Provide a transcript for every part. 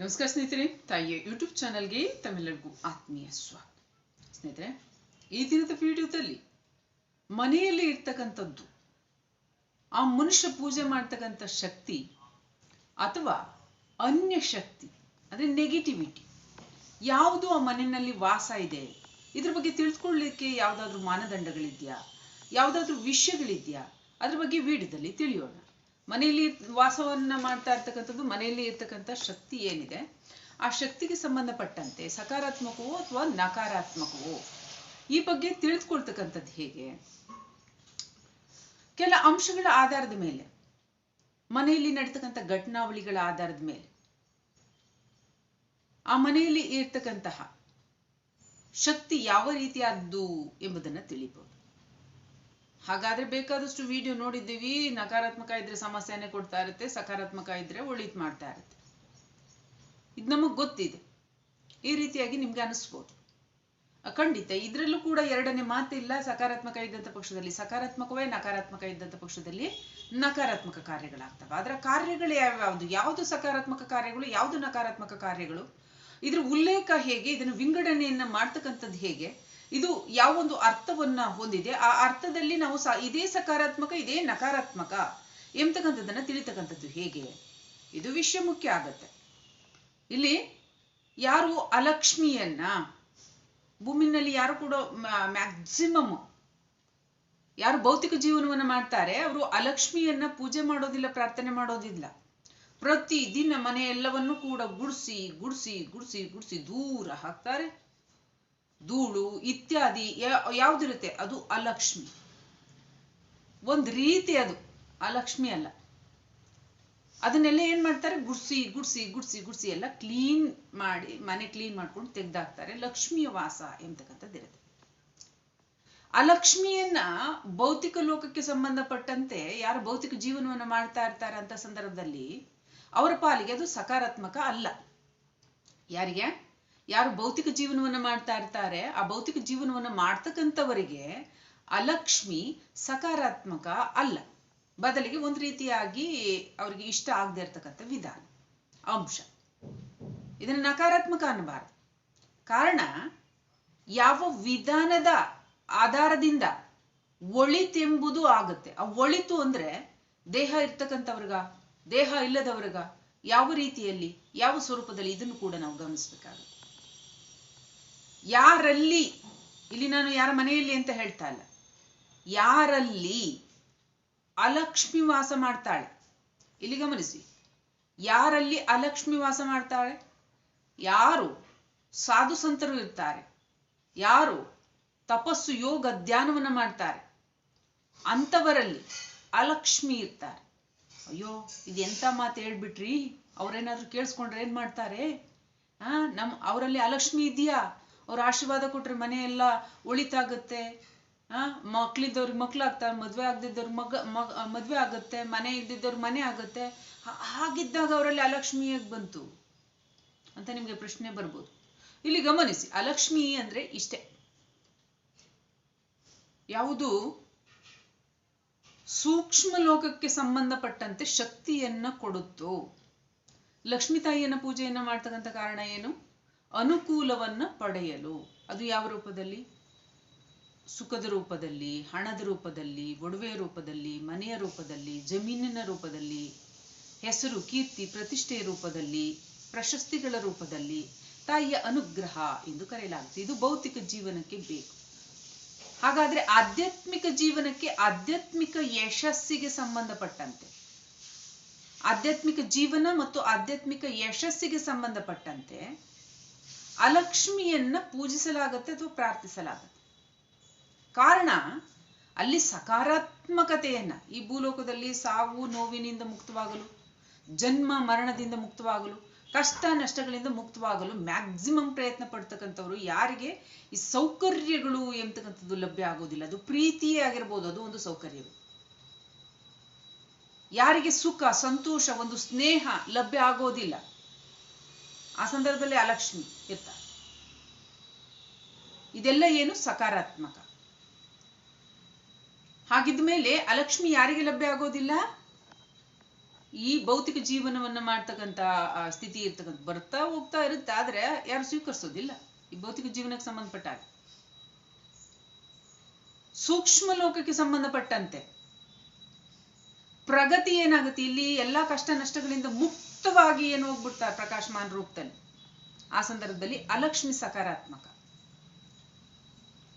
ನಮಸ್ಕಾರ ಸ್ನೇಹಿತರೆ, ತಾಯಿಯ ಯೂಟ್ಯೂಬ್ ಚಾನೆಲ್ಗೆ ತಮ್ಮೆಲ್ಲರಿಗೂ ಆತ್ಮೀಯ ಸ್ವಾಗತ. ಸ್ನೇಹಿತರೆ, ಈ ದಿನದ ವಿಡಿಯೋದಲ್ಲಿ ಮನೆಯಲ್ಲಿ ಇರ್ತಕ್ಕಂಥದ್ದು, ಆ ಮನುಷ್ಯ ಪೂಜೆ ಮಾಡ್ತಕ್ಕಂಥ ಶಕ್ತಿ ಅಥವಾ ಅನ್ಯ ಶಕ್ತಿ, ಅಂದ್ರೆ ನೆಗೆಟಿವಿಟಿ ಯಾವುದು ಆ ಮನೆಯಲ್ಲಿ ವಾಸ ಇದೆ? ಇದ್ರ ಬಗ್ಗೆ ತಿಳ್ಕೊಳ್ಳಿಕ್ಕೆ ಯಾವುದಾದ್ರೂ ಮಾನದಂಡಗಳಿದೆಯಾ? ಯಾವುದಾದ್ರೂ ವಿಷಯಗಳಿದೆಯಾ? ಅದ್ರ ಬಗ್ಗೆ ವಿಡಿಯೋದಲ್ಲಿ ತಿಳಿಯೋಣ. ಮನೆಯಲ್ಲಿ ವಾಸವನ್ನ ಮಾಡ್ತಾ ಇರ್ತಕ್ಕಂಥದ್ದು ಮನೆಯಲ್ಲಿ ಇರ್ತಕ್ಕಂಥ ಶಕ್ತಿ ಏನಿದೆ? ಆ ಶಕ್ತಿಗೆ ಸಂಬಂಧಪಟ್ಟಂತೆ ಸಕಾರಾತ್ಮಕವೋ ಅಥವಾ ನಕಾರಾತ್ಮಕವೋ? ಈ ಬಗ್ಗೆ ತಿಳಿದುಕೊಳ್ತಕ್ಕಂಥದ್ದು ಹೇಗೆ? ಕೆಲ ಅಂಶಗಳ ಆಧಾರದ ಮೇಲೆ. ಮನೆಯಲ್ಲಿ ನಡೀತಕ್ಕಂಥ ಘಟನಾವಳಿಗಳ ಆಧಾರದ ಮೇಲೆ. ಆ ಮನೆಯಲ್ಲಿ ಇರ್ತಕ್ಕಂತಹ ಶಕ್ತಿ ಯಾವ ರೀತಿಯಾದ್ದು ಎಂಬುದನ್ನ ತಿಳಿಬಹುದು ಹಾಗಾದ್ರೆ ಬೇಕಾದಷ್ಟು ವಿಡಿಯೋ ನೋಡಿದ್ದೀವಿ. ನಕಾರಾತ್ಮಕ ಇದ್ರೆ ಸಮಸ್ಯೆನೆ ಕೊಡ್ತಾ ಇರುತ್ತೆ, ಸಕಾರಾತ್ಮಕ ಇದ್ರೆ ಒಳಿತ್ ಮಾಡ್ತಾ ಇರುತ್ತೆ. ಇದು ನಮಗ್ ಗೊತ್ತಿದೆ. ಈ ರೀತಿಯಾಗಿ ನಿಮ್ಗೆ ಅನಿಸ್ಬೋದು. ಖಂಡಿತ ಇದ್ರಲ್ಲೂ ಕೂಡ ಎರಡನೇ ಮಾತಿಲ್ಲ, ಸಕಾರಾತ್ಮಕ ಇದ್ದಂತ ಪಕ್ಷದಲ್ಲಿ ಸಕಾರಾತ್ಮಕವೇ, ನಕಾರಾತ್ಮಕ ಇದ್ದಂತ ಪಕ್ಷದಲ್ಲಿ ನಕಾರಾತ್ಮಕ ಕಾರ್ಯಗಳಾಗ್ತವೆ. ಅದರ ಕಾರ್ಯಗಳು ಯಾವ್ಯಾವುದು? ಯಾವುದು ಸಕಾರಾತ್ಮಕ ಕಾರ್ಯಗಳು, ಯಾವುದು ನಕಾರಾತ್ಮಕ ಕಾರ್ಯಗಳು? ಇದ್ರ ಉಲ್ಲೇಖ ಹೇಗೆ, ಇದನ್ನು ವಿಂಗಡಣೆಯನ್ನ ಮಾಡ್ತಕ್ಕಂಥದ್ದು ಹೇಗೆ? ಇದು ಯಾವ ಒಂದು ಅರ್ಥವನ್ನ ಹೊಂದಿದೆ? ಆ ಅರ್ಥದಲ್ಲಿ ನಾವು ಸ, ಇದೇ ಸಕಾರಾತ್ಮಕ, ಇದೇ ನಕಾರಾತ್ಮಕ ಎಂಬತಕ್ಕಂಥದ್ದನ್ನ ತಿಳಿತಕ್ಕಂಥದ್ದು ಹೇಗೆ? ಇದು ವಿಷಯ ಮುಖ್ಯ ಆಗತ್ತೆ. ಇಲ್ಲಿ ಯಾರು ಅಲಕ್ಷ್ಮಿಯನ್ನ, ಭೂಮಿನಲ್ಲಿ ಯಾರು ಕೂಡ ಮ್ಯಾಕ್ಸಿಮಮ್ ಯಾರು ಭೌತಿಕ ಜೀವನವನ್ನು ಮಾಡ್ತಾರೆ, ಅವರು ಅಲಕ್ಷ್ಮಿಯನ್ನ ಪೂಜೆ ಮಾಡೋದಿಲ್ಲ, ಪ್ರಾರ್ಥನೆ ಮಾಡೋದಿಲ್ಲ. ಪ್ರತಿ ದಿನ ಮನೆ ಎಲ್ಲವನ್ನೂ ಕೂಡ ಗುಡಿಸಿ ಗುಡಿಸಿ ಗುಡಿಸಿ ಗುಡಿಸಿ ದೂರ ಹಾಕ್ತಾರೆ. ಧೂಳು ಇತ್ಯಾದಿ ಯಾವುದಿರುತ್ತೆ? ಅದು ಅಲಕ್ಷ್ಮಿ. ಒಂದ್ ರೀತಿ ಅದು. ಅಲಕ್ಷ್ಮಿ ಅಲ್ಲ. ಅದನ್ನೆಲ್ಲ ಏನ್ ಮಾಡ್ತಾರೆ? ಗುಡ್ಸಿ ಗುಡ್ಸಿ ಗುಡ್ಸಿ ಗುಡ್ಸಿ ಎಲ್ಲ ಕ್ಲೀನ್ ಮಾಡಿ, ಮನೆ ಕ್ಲೀನ್ ಮಾಡ್ಕೊಂಡು ತೆಗ್ದಾಕ್ತಾರೆ. ಲಕ್ಷ್ಮಿಯ ವಾಸ ಎಂತಕ್ಕಂಥದ್ದು ಇರುತ್ತೆ. ಅಲಕ್ಷ್ಮಿಯನ್ನ ಭೌತಿಕ ಲೋಕಕ್ಕೆ ಸಂಬಂಧಪಟ್ಟಂತೆ ಯಾರು ಭೌತಿಕ ಜೀವನವನ್ನು ಮಾಡ್ತಾ ಇರ್ತಾರೆ ಅಂತ ಸಂದರ್ಭದಲ್ಲಿ ಅವರ ಪಾಲಿಗೆ ಅದು ಸಕಾರಾತ್ಮಕ ಅಲ್ಲ. ಯಾರಿಗೆ? ಯಾರು ಭೌತಿಕ ಜೀವನವನ್ನ ಮಾಡ್ತಾ ಇರ್ತಾರೆ, ಆ ಭೌತಿಕ ಜೀವನವನ್ನ ಮಾಡ್ತಕ್ಕಂಥವರಿಗೆ ಅಲಕ್ಷ್ಮಿ ಸಕಾರಾತ್ಮಕ ಅಲ್ಲ. ಬದಲಿಗೆ ಒಂದು ರೀತಿಯಾಗಿ ಅವರಿಗೆ ಇಷ್ಟ ಆಗದೆ ಇರ್ತಕ್ಕಂಥ ವಿಧಾನ, ಅಂಶ. ಇದನ್ನ ನಕಾರಾತ್ಮಕ ಅನ್ನಬಾರದು. ಕಾರಣ, ಯಾವ ವಿಧಾನದ ಆಧಾರದಿಂದ ಒಳಿತೆಂಬುದು ಆಗುತ್ತೆ. ಆ ಒಳಿತು ಅಂದ್ರೆ ದೇಹ ಇರ್ತಕ್ಕಂಥವ್ರಿಗ, ದೇಹ ಇಲ್ಲದವ್ರಿಗ ಯಾವ ರೀತಿಯಲ್ಲಿ, ಯಾವ ಸ್ವರೂಪದಲ್ಲಿ ಇದನ್ನು ಕೂಡ ನಾವು ಗಮನಿಸ್ಬೇಕಾಗುತ್ತೆ. ಯಾರಲ್ಲಿ? ಇಲ್ಲಿ ನಾನು ಯಾರ ಮನೆಯಲ್ಲಿ ಅಂತ ಹೇಳ್ತಾ ಇಲ್ಲ. ಯಾರಲ್ಲಿ ಅಲಕ್ಷ್ಮಿ ವಾಸ ಮಾಡ್ತಾಳೆ? ಇಲ್ಲಿ ಗಮನಿಸಿ. ಯಾರಲ್ಲಿ ಅಲಕ್ಷ್ಮಿ ವಾಸ ಮಾಡ್ತಾಳೆ? ಯಾರು ಸಾಧು ಸಂತರು ಇರ್ತಾರೆ? ಯಾರು ತಪಸ್ಸು, ಯೋಗ, ಧ್ಯಾನವನ್ನ ಮಾಡ್ತಾರೆ? ಅಂಥವರಲ್ಲಿ ಅಲಕ್ಷ್ಮಿ ಇರ್ತಾರೆ. ಅಯ್ಯೋ ಇದು ಎಂತ ಮಾತು ಹೇಳ್ಬಿಟ್ರಿ? ಅವ್ರೇನಾದ್ರೂ ಕೇಳಿಸ್ಕೊಂಡ್ರೆ ಏನ್ ಮಾಡ್ತಾರೆ? ಆ ನಮ್ಮ ಅವರಲ್ಲಿ ಅಲಕ್ಷ್ಮಿ ಇದೆಯಾ ಅವ್ರ ಆಶೀರ್ವಾದ ಕೊಟ್ರೆ ಮನೆ ಎಲ್ಲ ಒಳಿತಾಗುತ್ತೆ ಆ ಮಕ್ಳಿದ್ದವ್ರಿಗೆ ಮಕ್ಳಾಗ್ತಾರೆ ಮದ್ವೆ ಆಗದಿದ್ದವ್ರಿಗೆ ಮಗ ಮಗ, ಮದ್ವೆ ಆಗುತ್ತೆ, ಮನೆ ಇಲ್ದಿದ್ದವ್ರಿಗೆ ಮನೆ ಆಗುತ್ತೆ. ಹಾಗಿದ್ದಾಗ ಅವರಲ್ಲಿ ಅಲಕ್ಷ್ಮಿ ಬಂತು? ಅಂತ ನಿಮ್ಗೆ ಪ್ರಶ್ನೆ ಬರ್ಬೋದು. ಇಲ್ಲಿ ಗಮನಿಸಿ, ಅಲಕ್ಷ್ಮಿ ಅಂದ್ರೆ ಇಷ್ಟೇ. ಯಾವುದು? ಸೂಕ್ಷ್ಮ ಲೋಕಕ್ಕೆ ಸಂಬಂಧಪಟ್ಟಂತೆ ಶಕ್ತಿಯನ್ನ ಕೊಡುತ್ತೋ. ಲಕ್ಷ್ಮೀ ತಾಯಿಯನ್ನ ಪೂಜೆಯನ್ನ ಮಾಡ್ತಕ್ಕಂಥ ಕಾರಣ ಏನು? ಅನುಕೂಲವನ್ನ ಪಡೆಯಲು. ಅದು ಯಾವ ರೂಪದಲ್ಲಿ? ಸುಖದ ರೂಪದಲ್ಲಿ, ಹಣದ ರೂಪದಲ್ಲಿ ಒಡವೆಯ ರೂಪದಲ್ಲಿ, ಮನೆಯ ರೂಪದಲ್ಲಿ, ಜಮೀನಿನ ರೂಪದಲ್ಲಿ, ಹೆಸರು, ಕೀರ್ತಿ ಪ್ರತಿಷ್ಠೆಯ ರೂಪದಲ್ಲಿ, ಪ್ರಶಸ್ತಿಗಳ ರೂಪದಲ್ಲಿ, ತಾಯಿಯ ಅನುಗ್ರಹ ಎಂದು ಕರೆಯಲಾಗುತ್ತೆ. ಇದು ಭೌತಿಕ ಜೀವನಕ್ಕೆ ಬೇಕು. ಹಾಗಾದ್ರೆ ಆಧ್ಯಾತ್ಮಿಕ ಜೀವನಕ್ಕೆ ಆಧ್ಯಾತ್ಮಿಕ ಯಶಸ್ಸಿಗೆ ಸಂಬಂಧಪಟ್ಟಂತೆ, ಆಧ್ಯಾತ್ಮಿಕ ಜೀವನ ಮತ್ತು ಆಧ್ಯಾತ್ಮಿಕ ಯಶಸ್ಸಿಗೆ ಸಂಬಂಧಪಟ್ಟಂತೆ ಅಲಕ್ಷ್ಮಿಯನ್ನ ಪೂಜಿಸಲಾಗತ್ತೆ ಅಥವಾ ಪ್ರಾರ್ಥಿಸಲಾಗತ್ತೆ. ಕಾರಣ, ಅಲ್ಲಿ ಸಕಾರಾತ್ಮಕತೆಯನ್ನ, ಈ ಭೂಲೋಕದಲ್ಲಿ ಸಾವು ನೋವಿನಿಂದ ಮುಕ್ತವಾಗಲು, ಜನ್ಮ ಮರಣದಿಂದ ಮುಕ್ತವಾಗಲು, ಕಷ್ಟ ನಷ್ಟಗಳಿಂದ ಮುಕ್ತವಾಗಲು ಮ್ಯಾಕ್ಸಿಮಮ್ ಪ್ರಯತ್ನ ಪಡ್ತಕ್ಕಂಥವ್ರು ಯಾರಿಗೆ ಈ ಸೌಕರ್ಯಗಳು ಎಂತಕ್ಕಂಥದ್ದು ಲಭ್ಯ ಆಗೋದಿಲ್ಲ. ಅದು ಪ್ರೀತಿಯೇ ಆಗಿರ್ಬೋದು, ಅದು ಒಂದು ಸೌಕರ್ಯವೇ. ಯಾರಿಗೆ ಸುಖ, ಸಂತೋಷ, ಒಂದು ಸ್ನೇಹ ಲಭ್ಯ ಆಗೋದಿಲ್ಲ. ಆ ಸಂದರ್ಭದಲ್ಲಿ ಅಲಕ್ಷ್ಮಿ ಇರ್ತಾರೆ. ಇದೆಲ್ಲ ಏನು ಸಕಾರಾತ್ಮಕ? ಹಾಗಿದ್ಮೇಲೆ ಅಲಕ್ಷ್ಮಿ ಯಾರಿಗೆ ಲಭ್ಯ ಆಗೋದಿಲ್ಲ? ಈ ಭೌತಿಕ ಜೀವನವನ್ನು ಮಾಡ್ತಕ್ಕಂತ ಸ್ಥಿತಿ ಇರ್ತಕ್ಕಂಥ, ಬರ್ತಾ ಹೋಗ್ತಾ ಇರುತ್ತೆ, ಆದ್ರೆ ಯಾರು ಸ್ವೀಕರಿಸೋದಿಲ್ಲ. ಈ ಭೌತಿಕ ಜೀವನಕ್ಕೆ ಸಂಬಂಧಪಟ್ಟ ಸೂಕ್ಷ್ಮ ಲೋಕಕ್ಕೆ ಸಂಬಂಧಪಟ್ಟಂತೆ. ಪ್ರಗತಿ ಏನಾಗುತ್ತೆ? ಇಲ್ಲಿ ಎಲ್ಲಾ ಕಷ್ಟ ನಷ್ಟಗಳಿಂದ ಮುಕ್ತವಾಗಿ ಏನು ಹೋಗ್ಬಿಡ್ತಾರೆ ಪ್ರಕಾಶಮಾನ ರೂಪದಲ್ಲಿ? ಆ ಸಂದರ್ಭದಲ್ಲಿ ಅಲಕ್ಷ್ಮಿ ಸಕಾರಾತ್ಮಕ.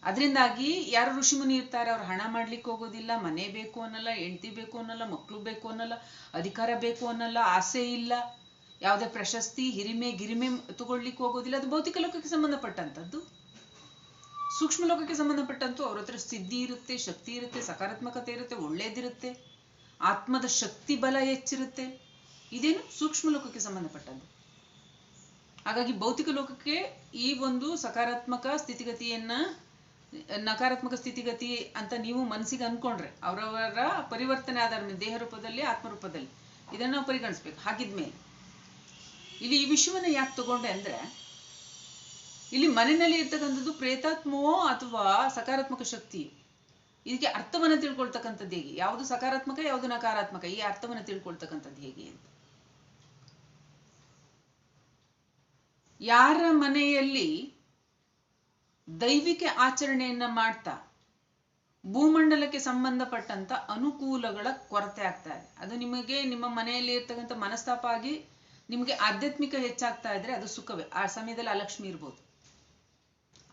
ಅದರಿಂದಾಗಿ ಯಾರು ಋಷಿಮುನಿ ಇರ್ತಾರೆ? ಅವ್ರು ಹಣ ಮಾಡ್ಲಿಕ್ಕೆ ಹೋಗೋದಿಲ್ಲ, ಮನೆ ಬೇಕು ಅನ್ನಲ್ಲ, ಹೆಂಡತಿ ಬೇಕು ಅನ್ನಲ್ಲ ಮಕ್ಕಳು ಬೇಕು ಅನ್ನಲ್ಲ, ಅಧಿಕಾರ ಬೇಕು ಅನ್ನಲ್ಲ, ಆಸೆ ಇಲ್ಲ, ಯಾವುದೇ ಪ್ರಶಸ್ತಿ, ಹಿರಿಮೆ, ಗಿರಿಮೆ ತಗೊಳ್ಲಿಕ್ಕೆ ಹೋಗೋದಿಲ್ಲ. ಅದು ಭೌತಿಕ ಲೋಕಕ್ಕೆ ಸಂಬಂಧಪಟ್ಟಂತದ್ದು ಸೂಕ್ಷ್ಮ ಲೋಕಕ್ಕೆ ಸಂಬಂಧಪಟ್ಟಂತೂ ಅವ್ರ ಹತ್ರ ಸಿದ್ಧಿ ಇರುತ್ತೆ, ಶಕ್ತಿ ಇರುತ್ತೆ, ಸಕಾರಾತ್ಮಕತೆ ಇರುತ್ತೆ, ಒಳ್ಳೇದಿರುತ್ತೆ. ಆತ್ಮದ ಶಕ್ತಿ ಬಲ ಹೆಚ್ಚಿರುತ್ತೆ. ಇದೇನು ಸೂಕ್ಷ್ಮ ಲೋಕಕ್ಕೆ ಸಂಬಂಧಪಟ್ಟದ್ದು. ಹಾಗಾಗಿ ಭೌತಿಕ ಲೋಕಕ್ಕೆ ಈ ಒಂದು ಸಕಾರಾತ್ಮಕ ಸ್ಥಿತಿಗತಿಯನ್ನ, ನಕಾರಾತ್ಮಕ ಸ್ಥಿತಿಗತಿ ಅಂತ ನೀವು ಮನಸ್ಸಿಗೆ ಅನ್ಕೊಂಡ್ರೆ, ಅವರವರ ಪರಿವರ್ತನೆ ಆಧಾರ ಮೇಲೆ, ದೇಹ ರೂಪದಲ್ಲಿ ಆತ್ಮರೂಪದಲ್ಲಿ ಇದನ್ನ ನಾವು ಪರಿಗಣಿಸ್ಬೇಕು. ಹಾಗಿದ್ಮೇಲೆ, ಇಲ್ಲಿ ಈ ವಿಷಯವನ್ನ ಯಾಕೆ ತಗೊಂಡೆ ಅಂದ್ರೆ, ಇಲ್ಲಿ ಮನೆಯಲ್ಲಿ ಇರ್ತಕ್ಕಂಥದ್ದು ಪ್ರೇತಾತ್ಮವೋ ಅಥವಾ ಸಕಾರಾತ್ಮಕ ಶಕ್ತಿ ಇದಕ್ಕೆ ಅರ್ಥವನ್ನ ತಿಳ್ಕೊಳ್ತಕ್ಕಂಥದ್ದು ಹೇಗೆ? ಯಾವುದು ಸಕಾರಾತ್ಮಕ, ಯಾವುದು ನಕಾರಾತ್ಮಕ? ಈ ಅರ್ಥವನ್ನ ತಿಳ್ಕೊಳ್ತಕ್ಕಂಥದ್ದು ಹೇಗೆ ಅಂತ. ಯಾರ ಮನೆಯಲ್ಲಿ ದೈವಿಕ ಆಚರಣೆಯನ್ನ ಮಾಡ್ತಾ ಭೂಮಂಡಲಕ್ಕೆ ಸಂಬಂಧಪಟ್ಟಂತ ಅನುಕೂಲಗಳ ಕೊರತೆ ಆಗ್ತಾ ಇದೆ. ಅದು ನಿಮಗೆ ನಿಮ್ಮ ಮನೆಯಲ್ಲಿ ಇರ್ತಕ್ಕಂಥ ಮನಸ್ತಾಪ ಆಗಿ ನಿಮಗೆ ಆಧ್ಯಾತ್ಮಿಕ ಹೆಚ್ಚಾಗ್ತಾ ಇದ್ರೆ ಅದು ಸುಖವೇ. ಆ ಸಮಯದಲ್ಲಿ ಅಲಕ್ಷ್ಮಿ ಇರ್ಬೋದು.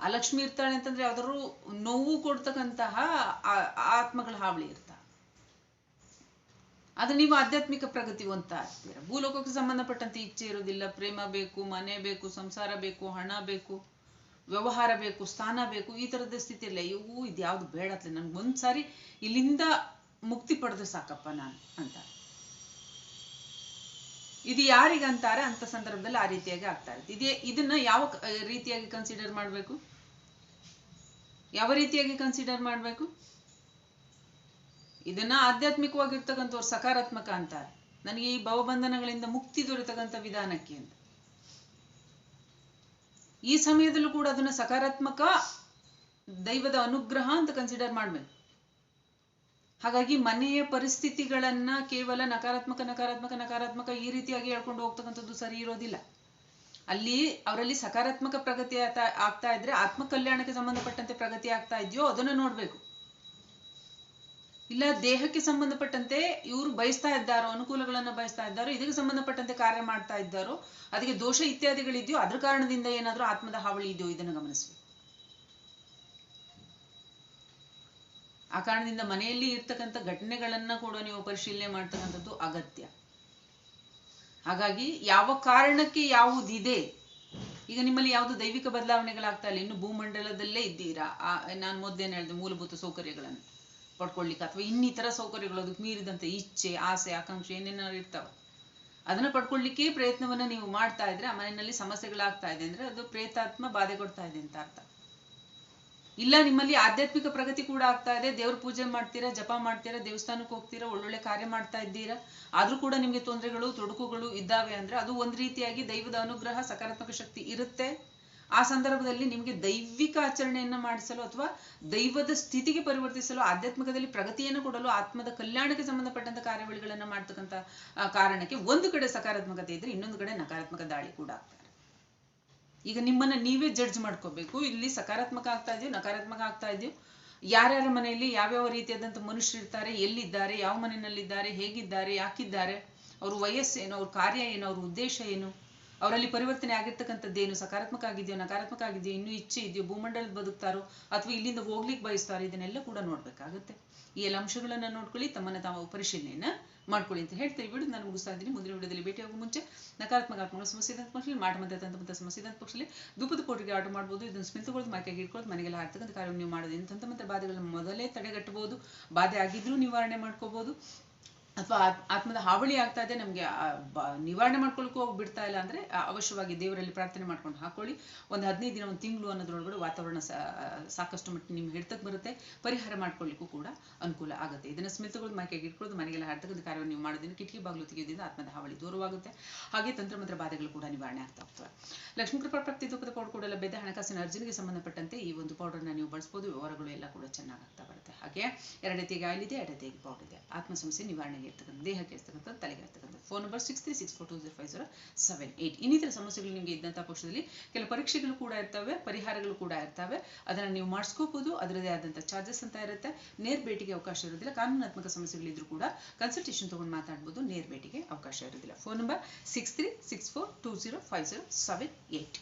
ಅಲಕ್ಷ್ಮಿ ಇರ್ತಾಳೆ ಅಂತಂದ್ರೆ ಯಾವ್ದಾದ್ರು ನೋವು ಕೊಡ್ತಕ್ಕಂತಹ ಆತ್ಮಗಳ ಹಾವಳಿ ಇರ್ತಾವೆ ಆದ್ರೆ ನೀವು ಆಧ್ಯಾತ್ಮಿಕ ಪ್ರಗತಿ ಆಗ್ತೀರ? ಭೂಲೋಕಕ್ಕೆ ಸಂಬಂಧಪಟ್ಟಂತೆ ಇಚ್ಛೆ ಇರೋದಿಲ್ಲ ಪ್ರೇಮ ಬೇಕು, ಮನೆ ಬೇಕು, ಸಂಸಾರ ಬೇಕು, ಹಣ ಬೇಕು, ವ್ಯವಹಾರ ಬೇಕು, ಸ್ಥಾನ ಬೇಕು, ಈ ತರದ ಸ್ಥಿತಿ ಇಲ್ಲ ಇವು ಇದ್ಯಾವ್ದು ಬೇಡತ್ಲೆ ನನ್ಗೆ ಒಂದ್ಸಾರಿ ಇಲ್ಲಿಂದ ಮುಕ್ತಿ ಪಡೆದ್ರೆ ಸಾಕಪ್ಪ ನಾನು ಅಂತ. ಇದು ಯಾರಿಗಂತಾರೆ ಅಂತ ಸಂದರ್ಭದಲ್ಲಿ ಆ ರೀತಿಯಾಗಿ ಆಗ್ತಾ ಇರುತ್ತೆ. ಇದೇ, ಇದನ್ನ ಯಾವ ರೀತಿಯಾಗಿ ಕನ್ಸಿಡರ್ ಮಾಡಬೇಕು? ಯಾವ ರೀತಿಯಾಗಿ ಕನ್ಸಿಡರ್ ಮಾಡಬೇಕು? ಇದನ್ನ ಆಧ್ಯಾತ್ಮಿಕವಾಗಿರ್ತಕ್ಕಂಥವ್ರು ಸಕಾರಾತ್ಮಕ ಅಂತಾರೆ. ನನಗೆ ಈ ಭವಬಂಧನಗಳಿಂದ ಮುಕ್ತಿ ದೊರೆತಕ್ಕಂಥ ವಿಧಾನಕ್ಕೆ ಅಂತ. ಈ ಸಮಯದಲ್ಲೂ ಕೂಡ ಅದನ್ನ ಸಕಾರಾತ್ಮಕ ದೈವದ ಅನುಗ್ರಹ ಅಂತ ಕನ್ಸಿಡರ್ ಮಾಡ್ಬೇಕು. ಹಾಗಾಗಿ ಮನೆಯ ಪರಿಸ್ಥಿತಿಗಳನ್ನ ಕೇವಲ ನಕಾರಾತ್ಮಕ ನಕಾರಾತ್ಮಕ ನಕಾರಾತ್ಮಕ ಈ ರೀತಿಯಾಗಿ ಹೇಳ್ಕೊಂಡು ಹೋಗ್ತಕ್ಕಂಥದ್ದು ಸರಿ ಇರೋದಿಲ್ಲ. ಅಲ್ಲಿ ಅವರಲ್ಲಿ ಸಕಾರಾತ್ಮಕ ಪ್ರಗತಿ ಆಗ್ತಾ ಇದ್ರೆ ಆತ್ಮ ಕಲ್ಯಾಣಕ್ಕೆ ಸಂಬಂಧಪಟ್ಟಂತೆ ಪ್ರಗತಿ ಆಗ್ತಾ ಇದೆಯೋ ಅದನ್ನ ನೋಡ್ಬೇಕು. ಇಲ್ಲ, ದೇಹಕ್ಕೆ ಸಂಬಂಧಪಟ್ಟಂತೆ ಇವರು ಬಯಸ್ತಾ ಇದ್ದಾರೋ, ಅನುಕೂಲಗಳನ್ನ ಬಯಸ್ತಾ ಇದ್ದಾರೋ, ಇದಕ್ಕೆ ಸಂಬಂಧಪಟ್ಟಂತೆ ಕಾರ್ಯ ಮಾಡ್ತಾ ಇದ್ದಾರೋ, ಅದಕ್ಕೆ ದೋಷ ಇತ್ಯಾದಿಗಳಿದೆಯೋ, ಅದ್ರ ಕಾರಣದಿಂದ ಏನಾದ್ರೂ ಆತ್ಮದ ಹಾವಳಿ ಇದೆಯೋ, ಇದನ್ನು ಗಮನಿಸಬೇಕು. ಆ ಕಾರಣದಿಂದ ಮನೆಯಲ್ಲಿ ಇರ್ತಕ್ಕಂಥ ಘಟನೆಗಳನ್ನ ಕೂಡ ನೀವು ಪರಿಶೀಲನೆ ಮಾಡ್ತಕ್ಕಂಥದ್ದು ಅಗತ್ಯ. ಹಾಗಾಗಿ ಯಾವ ಕಾರಣಕ್ಕೆ ಯಾವುದಿದೆ? ಈಗ ನಿಮ್ಮಲ್ಲಿ ಯಾವುದು ದೈವಿಕ ಬದಲಾವಣೆಗಳಾಗ್ತಾ ಇಲ್ಲ, ಇನ್ನು ಭೂಮಂಡಲದಲ್ಲೇ ಇದ್ದೀರಾ? ಆ, ನಾನು ಮೊದಲೇನು ಹೇಳಿದೆ, ಮೂಲಭೂತ ಸೌಕರ್ಯಗಳನ್ನು. ಪಡ್ಕೊಳ್ಲಿಕ್ಕೆ ಅಥವಾ ಇನ್ನಿತರ ಸೌಕರ್ಯಗಳು ಅದಕ್ಕೆ ಮೀರಿದಂತೆ ಇಚ್ಛೆ, ಆಸೆ, ಆಕಾಂಕ್ಷೆ ಏನೇನಾದ್ರು ಇರ್ತಾವ. ಅದನ್ನ ಪಡ್ಕೊಳ್ಳಿಕ್ಕೆ ಪ್ರಯತ್ನವನ್ನ ನೀವು ಮಾಡ್ತಾ ಇದ್ರೆ ಆ ಮನೆಯಲ್ಲಿ ಸಮಸ್ಯೆಗಳಾಗ್ತಾ ಇದೆ ಅಂದ್ರೆ ಅದು ಪ್ರೇತಾತ್ಮ ಬಾಧೆ ಕೊಡ್ತಾ ಇದೆ ಅಂತ ಅರ್ಥ. ಇಲ್ಲ, ನಿಮ್ಮಲ್ಲಿ ಆಧ್ಯಾತ್ಮಿಕ ಪ್ರಗತಿ ಕೂಡ ಆಗ್ತಾ ಇದೆ. ದೇವ್ರ ಪೂಜೆ ಮಾಡ್ತೀರಾ, ಜಪ ಮಾಡ್ತೀರಾ, ದೇವಸ್ಥಾನಕ್ಕೆ ಹೋಗ್ತೀರಾ, ಒಳ್ಳೊಳ್ಳೆ ಕಾರ್ಯ ಮಾಡ್ತಾ ಇದ್ದೀರಾ, ಆದ್ರೂ ಕೂಡ ನಿಮ್ಗೆ ತೊಂದರೆಗಳು, ತೊಡಕುಗಳು ಇದ್ದಾವೆ ಅಂದ್ರೆ ಅದು ಒಂದ್ ರೀತಿಯಾಗಿ ದೈವದ ಅನುಗ್ರಹ, ಸಕಾರಾತ್ಮಕ ಶಕ್ತಿ ಇರುತ್ತೆ. ಆ ಸಂದರ್ಭದಲ್ಲಿ ನಿಮಗೆ ದೈವಿಕ ಆಚರಣೆಯನ್ನು ಮಾಡಿಸಲು ಅಥವಾ ದೈವದ ಸ್ಥಿತಿಗೆ ಪರಿವರ್ತಿಸಲು, ಆಧ್ಯಾತ್ಮಿಕದಲ್ಲಿ ಪ್ರಗತಿಯನ್ನು ಕೊಡಲು, ಆತ್ಮದ ಕಲ್ಯಾಣಕ್ಕೆ ಸಂಬಂಧಪಟ್ಟಂತ ಕಾರ್ಯವಳಿಗಳನ್ನ ಮಾಡ್ತಕ್ಕಂಥ ಕಾರಣಕ್ಕೆ ಒಂದು ಕಡೆ ಸಕಾರಾತ್ಮಕತೆ ಇದ್ರೆ ಇನ್ನೊಂದು ಕಡೆ ನಕಾರಾತ್ಮಕ ದಾಳಿ ಕೂಡ ಆಗ್ತಾರೆ. ಈಗ ನಿಮ್ಮನ್ನ ನೀವೇ ಜಡ್ಜ್ ಮಾಡ್ಕೋಬೇಕು. ಇಲ್ಲಿ ಸಕಾರಾತ್ಮಕ ಆಗ್ತಾ ಇದೆಯೋ, ನಕಾರಾತ್ಮಕ ಆಗ್ತಾ ಇದೆಯೋ, ಯಾರ್ಯಾರ ಮನೆಯಲ್ಲಿ ಯಾವ್ಯಾವ ರೀತಿಯಾದಂಥ ಮನುಷ್ಯರು ಇರ್ತಾರೆ, ಎಲ್ಲಿದ್ದಾರೆ, ಯಾವ ಮನೆಯಲ್ಲಿದ್ದಾರೆ, ಹೇಗಿದ್ದಾರೆ, ಯಾಕಿದ್ದಾರೆ, ಅವ್ರ ವಯಸ್ಸೇನು, ಅವ್ರ ಕಾರ್ಯ ಏನು, ಅವ್ರ ಉದ್ದೇಶ ಏನು ಅವರಲ್ಲಿ ಪರಿವರ್ತನೆ ಆಗಿರ್ತಕ್ಕಂಥದ್ದೇನು, ಸಕಾರಾತ್ಮಕ ಆಗಿದೆಯೋ, ನಕಾರಾತ್ಮಕ ಆಗಿದೆಯೋ, ಇನ್ನೂ ಇಚ್ಛೆ ಇದೆಯೋ, ಭೂಮಂಡಲದ ಬದುಕ್ತಾರೋ ಅಥವಾ ಇಲ್ಲಿಂದ ಹೋಗ್ಲಿಕ್ಕೆ ಬಯಸ್ತಾರೋ, ಇದನ್ನೆಲ್ಲ ಕೂಡ ನೋಡ್ಬೇಕಾಗುತ್ತೆ. ಈ ಎಲ್ಲ ಅಂಶಗಳನ್ನ ನೋಡ್ಕೊಳ್ಳಿ, ತಮ್ಮನ್ನ ತಾವು ಪರಿಶೀಲನೆಯನ್ನ ಮಾಡ್ಕೊಳ್ಳಿ ಅಂತ ಹೇಳ್ತೀವಿ ವಿಡಿಯೋ ನಾನು ಮುಗಿಸ್ತಾ ಇದ್ದೀನಿ. ಮುಂದಿನ ವಿಡಿಯೋದಲ್ಲಿ ಭೇಟಿ ಆಗೋ ಮುಂಚೆ ನಕಾರಾತ್ಮಕ ಆತ್ಮಗಳ ಸಮಸ್ಯೆ ಇದ್ದಂತ ಪಕ್ಷದಲ್ಲಿ, ಮಾಟ ಮಧ್ಯ ಸಮಸ್ಯೆ ಇದ್ದಂತ ಪಕ್ಷದಲ್ಲಿ ದುಪ್ಪದ ಕೋಟಿಗೆ ಆರ್ಡರ್ ಮಾಡ್ಬೋದು, ಇದನ್ನು ಸ್ಮಿತಗೊಳ್ದು ಮೈಕೆಗೆ ಹಿಡ್ಕೊಳ್ಳೋದು, ಮನೆಗೆಲ್ಲ ಹಾರ್ತಕ್ಕಂಥ ಕಾರ್ಯವನ್ನು ನೀವು ಮಾಡೋದು ಇಂಥ ಬಾಧೆಗಳನ್ನ ಮೊದಲೇ ತಡೆಗಟ್ಟಬಹುದು. ಬಾಧೆ ಆಗಿದ್ರೂ ನಿವಾರಣೆ ಮಾಡ್ಕೋಬಹುದು. ಅಥವಾ ಆತ್ಮದ ಹಾವಳಿ ಆಗ್ತಾ ಇದೆ, ನಮಗೆ ನಿವಾರಣೆ ಮಾಡ್ಕೊಳಕ್ಕೂ ಹೋಗಿ ಬಿಡ್ತಾ ಇಲ್ಲ ಅಂದ್ರೆ ಅವಶ್ಯವಾಗಿ ದೇವರಲ್ಲಿ ಪ್ರಾರ್ಥನೆ ಮಾಡ್ಕೊಂಡು ಹಾಕೊಳ್ಳಿ. ಒಂದು ಹದಿನೈದು ದಿನ, ಒಂದು ತಿಂಗಳು ಅನ್ನೋದ್ರೊಳಗಡೆ ವಾತಾವರಣ ಸಾಕಷ್ಟು ಮಟ್ಟ ನಿಮ್ಗೆ ಹಿಡ್ತಕ್ಕೆ ಬರುತ್ತೆ. ಪರಿಹಾರ ಮಾಡ್ಕೊಳ್ಳಿಕ್ಕೂ ಕೂಡ ಅನುಕೂಲ ಆಗುತ್ತೆ. ಇದನ್ನ ಸ್ಮಿತಗಳು ಮೈಕೆಗೆ ಇಟ್ಕೊಳ್ಳೋದು ಮನೆಗೆಲ್ಲ ಹಾಡ್ತಕ್ಕಂಥ ಕಾರ್ಯವನ್ನು ನೀವು ಮಾಡೋದ್ರಿಂದ ಕಿಟಕಿ ಬಾಗಿಲು ತೆಗೆಯೋದ್ರಿಂದ ಆತ್ಮದ ಹಾವಳಿ ದೂರವಾಗುತ್ತೆ. ಹಾಗೆ ತಂತ್ರಮಂತ್ರ ಬಾಧೆಗಳು ಕೂಡ ನಿವಾರಣೆ ಆಗ್ತಾ ಹೋಗ್ತವೆ. ಲಕ್ಷ್ಮೀ ಕೃಪಾ, ಪ್ರಾಪ್ತಿ, ದುಃಖದ ಪೌಡರ್ ಕೂಡ ಲಭ್ಯತೆ ಹಣಕಾಸಿನ ಅರ್ಜನೆಗೆ ಸಂಬಂಧಪಟ್ಟಂತೆ ಈ ಒಂದು ಪೌಡರ್ನ ನೀವು ಬಳಸ್ಬೋದು. ವ್ಯವಹಾರಗಳು ಎಲ್ಲ ಕೂಡ ಚೆನ್ನಾಗಿ ಆಗ್ತಾ ಬರುತ್ತೆ. ಹಾಗೆ ಎರಡು ತೆಗೆ ಆಯಿಲ್ ಇದೆ ತೆಗೆ ಪೌಡರ್ ಇದೆ ಆತ್ಮ ಸಮಸ್ಯೆ ನಿವಾರಣೆ ತಲೆಗೆ ಇರ್ತಕ್ಕಂಥ ದೇಹಕ್ಕೆ ಇರ್ತಕ್ಕಂಥ ತಲೆಗೆ ಇರ್ತಕ್ಕಂಥ phone number six three six four two zero five zero seven eight ಇನ್ನಿತರ ಸಮಸ್ಯೆಗಳು ನಿಮಗೆ ಇದ್ದಂಥ ಪಕ್ಷದಲ್ಲಿ ಕೆಲವು ಪರೀಕ್ಷೆಗಳು ಕೂಡ ಇರ್ತವೆ, ಪರಿಹಾರಗಳು ಕೂಡ ಇರ್ತವೆ. ಅದನ್ನು ನೀವು ಮಾಡಿಸ್ಕೋಬಹುದು ಅದರದೇ ಆದಂಥ ಚಾರ್ಜಸ್ ಅಂತ ಇರುತ್ತೆ. ನೇರ ಭೇಟಿಗೆ ಅವಕಾಶ ಇರೋದಿಲ್ಲ, ಕಾನೂನಾತ್ಮಕ ಸಮಸ್ಯೆಗಳಿದ್ರು ಕೂಡ ಕನ್ಸಲ್ಟೇಷನ್ ತೊಗೊಂಡು ಮಾತಾಡ್ಬೋದು, ನೇರ ಭೇಟಿಗೆ ಅವಕಾಶ ಇರೋದಿಲ್ಲ. Phone number six three six four two zero five zero seven eight